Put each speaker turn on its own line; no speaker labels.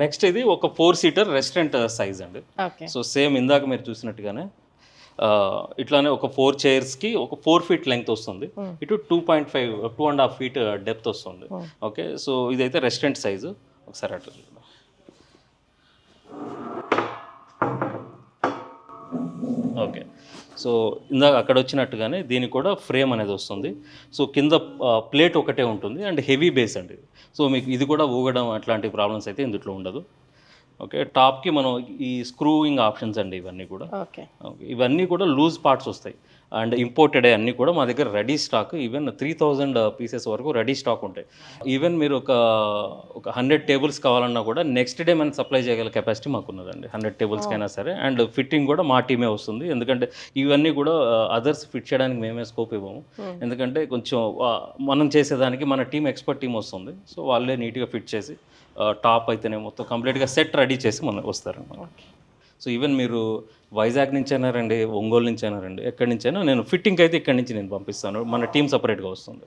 Next ఇది ఒక four seater restaurant size అండి. సో సేమ్ ఇందాక మీరు చూసినట్టుగానే ఇట్లానే ఒక ఫోర్ చైర్స్కి ఒక ఫోర్ ఫీట్ లెంగ్త్ వస్తుంది. ఇటు two point five two and half feet depth వస్తుంది. ఓకే సో ఇదైతే రెస్టారెంట్ సైజు. ఒకసారి అటు ఓకే. సో ఇందాక అక్కడ వచ్చినట్టుగానే దీనికి కూడా ఫ్రేమ్ అనేది వస్తుంది. సో కింద ప్లేట్ ఒకటే ఉంటుంది అండ్ హెవీ బేస్ అండి. సో మీకు ఇది కూడా ఊగడం అట్లాంటి ప్రాబ్లమ్స్ అయితే ఇందులో ఉండదు. ఓకే టాప్కి మనం ఈ స్క్రూయింగ్ ఆప్షన్స్ అండి ఇవన్నీ కూడా.
ఓకే.
ఇవన్నీ కూడా లూజ్ పార్ట్స్ వస్తాయి. అండ్ ఇంపోర్టెడ్ అన్నీ కూడా మా దగ్గర ready stock even three thousand pieces వరకు రెడీ స్టాక్ ఉంటాయి. ఈవెన్ మీరు ఒక ఒక హండ్రెడ్ టేబుల్స్ కావాలన్నా కూడా నెక్స్ట్ డే మనం సప్లై చేయగల కెపాసిటీ మాకు ఉన్నదండి హండ్రెడ్ టేబుల్స్కైనా సరే. అండ్ ఫిట్టింగ్ కూడా మా టీమే వస్తుంది. ఎందుకంటే ఇవన్నీ కూడా అదర్స్ ఫిట్ చేయడానికి మేమే స్కోప్ ఇవ్వము. ఎందుకంటే కొంచెం మనం చేసేదానికి మన టీం ఎక్స్పర్ట్ టీం వస్తుంది. సో వాళ్ళే నీట్గా ఫిట్ చేసి టాప్ అయితేనే మొత్తం కంప్లీట్గా సెట్ రెడీ చేసి మన వస్తారు సో ఈవెన్ మీరు వైజాగ్ నుంచి అయినా రండి ఒంగోలు నుంచి అయినా రండి ఎక్కడి నుంచి అయినా నేను ఫిట్టింగ్ అయితే ఇక్కడి నుంచి నేను పంపిస్తాను. మన టీం సపరేట్గా వస్తుంది.